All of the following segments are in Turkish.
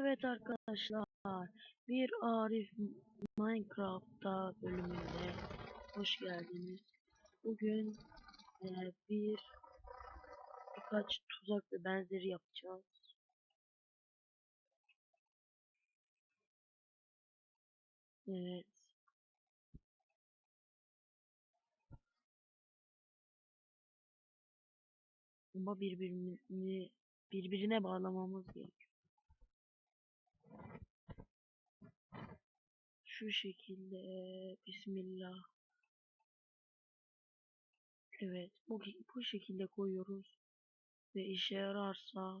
Evet arkadaşlar, bir Arif Minecraft'ta bölümünde hoş geldiniz. Bugün e, bir birkaç tuzak ve benzeri yapacağız. Evet. Ama birbirini birbirine bağlamamız gerekiyor. Şu şekilde Bismillah. Evet bu, bu şekilde koyuyoruz. Ve işe yararsa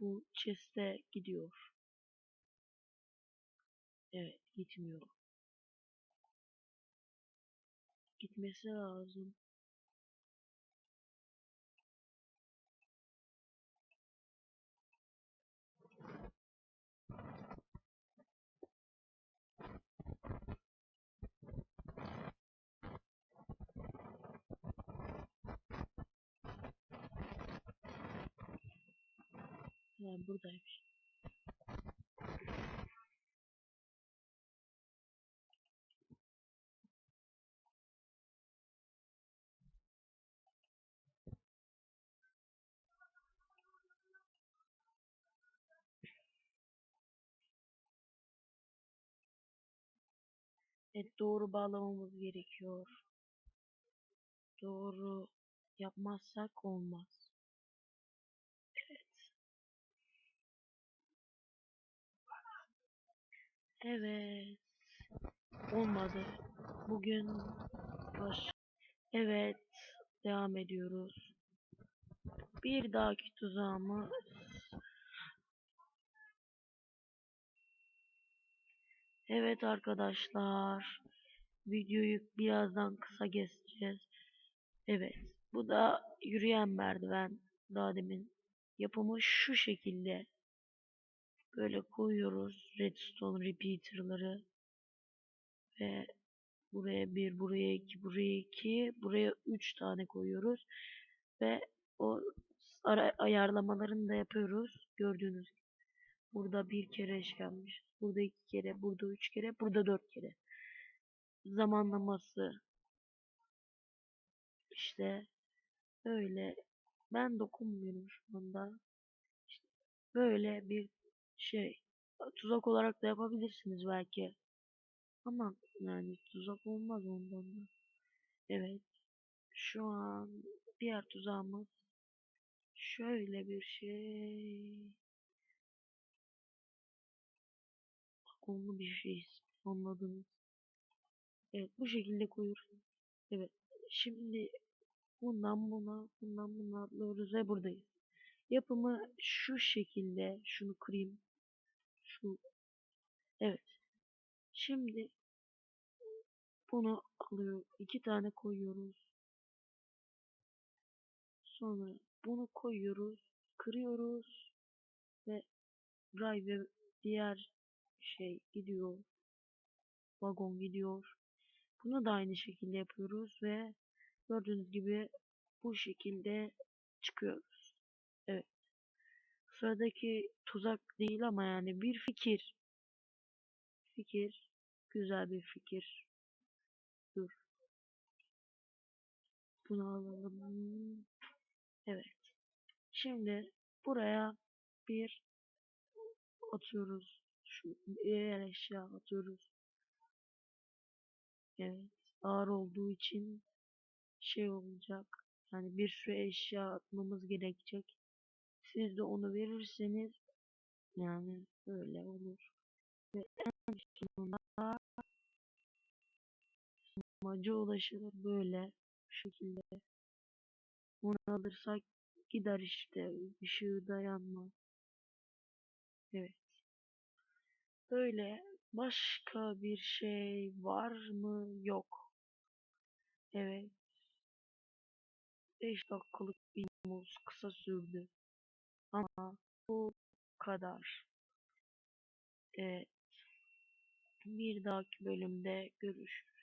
bu chest'e gidiyor. Evet gitmiyor. Gitmesi lazım. Ha, buradaymış. Evet doğru bağlamamız gerekiyor. Doğru yapmazsak olmaz. Evet. Olmadı. Bugün baş... Evet. Devam ediyoruz. Bir dahaki tuzağımız Evet arkadaşlar. Videoyu birazdan kısa keseceğiz. Evet. Bu da yürüyen merdiven. Daha demin yapımı şu şekilde. Böyle koyuyoruz redstone repeater'ları. Ve buraya bir, buraya iki, buraya iki, buraya üç tane koyuyoruz. Ve o ara ayarlamalarını da yapıyoruz. Gördüğünüz gibi. Burada bir kere yapmış. Burada iki kere, burada üç kere, burada dört kere. Zamanlaması. İşte öyle. Ben dokunmuyorum şu anda. İşte böyle bir şey. Tuzak olarak da yapabilirsiniz belki. Ama yani tuzak olmaz ondan da. Evet. Şu an diğer tuzağımız şöyle bir şey. Vagonlu bir şey anladınız. Evet bu şekilde koyuyoruz. Evet. Şimdi bundan buna bundan buna atlıyoruz ve buradayız. Yapımı şu şekilde şunu kırayım. Şu evet. Şimdi bunu alıyor. iki tane koyuyoruz. Sonra bunu koyuyoruz. Kırıyoruz. Ve ray ve diğer şey gidiyor. Vagon gidiyor. Bunu da aynı şekilde yapıyoruz ve gördüğünüz gibi bu şekilde çıkıyoruz. Evet. Sıradaki tuzak değil ama yani bir fikir. Fikir. Güzel bir fikir. Dur. Bunu alalım. Evet. Şimdi buraya bir atıyoruz. Şu diğer eşya atıyoruz. Evet. Ağır olduğu için şey olacak. Yani bir sürü eşya atmamız gerekecek. Siz de onu verirseniz yani böyle olur. Ve en sonunda amaca ulaşılır böyle bu şekilde. Onu alırsak gider işte. Işığı dayanmaz. Evet. Böyle başka bir şey var mı? Yok. Evet. 5 dakikalık bir kısa sürdü. Ama bu kadar. Evet. Bir dahaki bölümde görüşürüz.